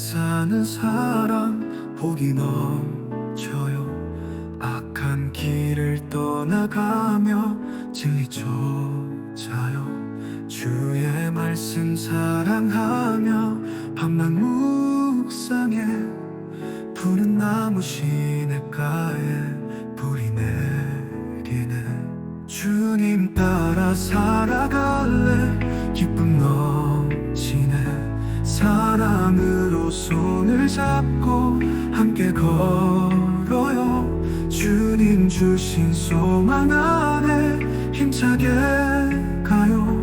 사는 사람 복이 넘쳐요. 악한 길을 떠나가며 진리 쫓아요. 주의 말씀 사랑하며 밤낮 묵상해 푸른 나무 시냇가에 불이 내리네. 주님 따라 살아갈래? 기쁨 넘 손을 잡고 함께 걸어요. 주님 주신 소망 안에 힘차게 가요.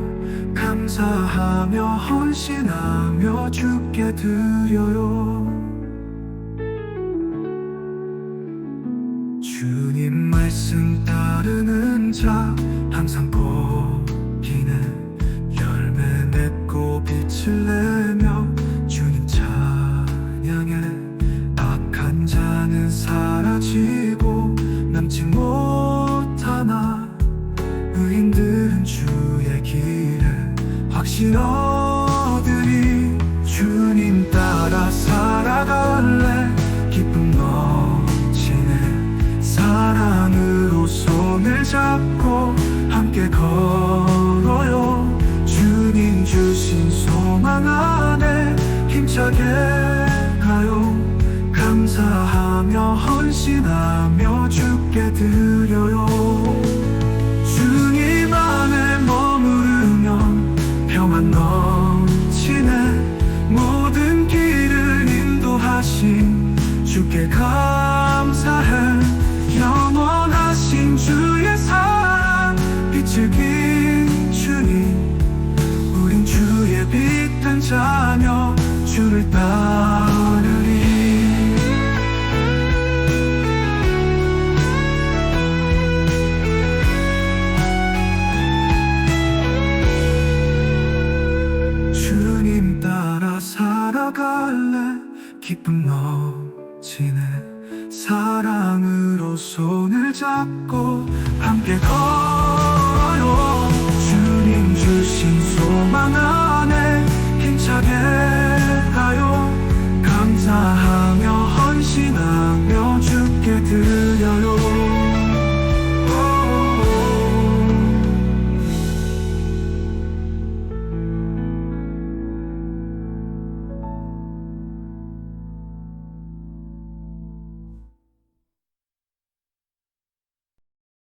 감사하며 헌신하며 주께 드려요. 주님 말씀 따르는 자 항상 악한 자는 사라지고 남지 못하나 의인들은 주의 길에 확신 얻으리 주님 따라 살아갈래 기쁨 넘치네 사랑으로 손을 잡고 함께 걸어요 주님 주신 소망 안에 힘차게 헌신하며 주께 드려요. 주님 안에 머무르면 평안 넘치네. 모든 길을 인도하신 주께 감사해. 영원하신 주의 사랑 빛을 긴 주님. 우린 주의 빛된 자녀 주를 따르 살아갈래? 기쁨 넘치네 사랑으로 손을 잡고 함께 걸어요 주님 주신 소망 안에 힘차게 가요. 감사하며 헌신하며 죽게 드려요.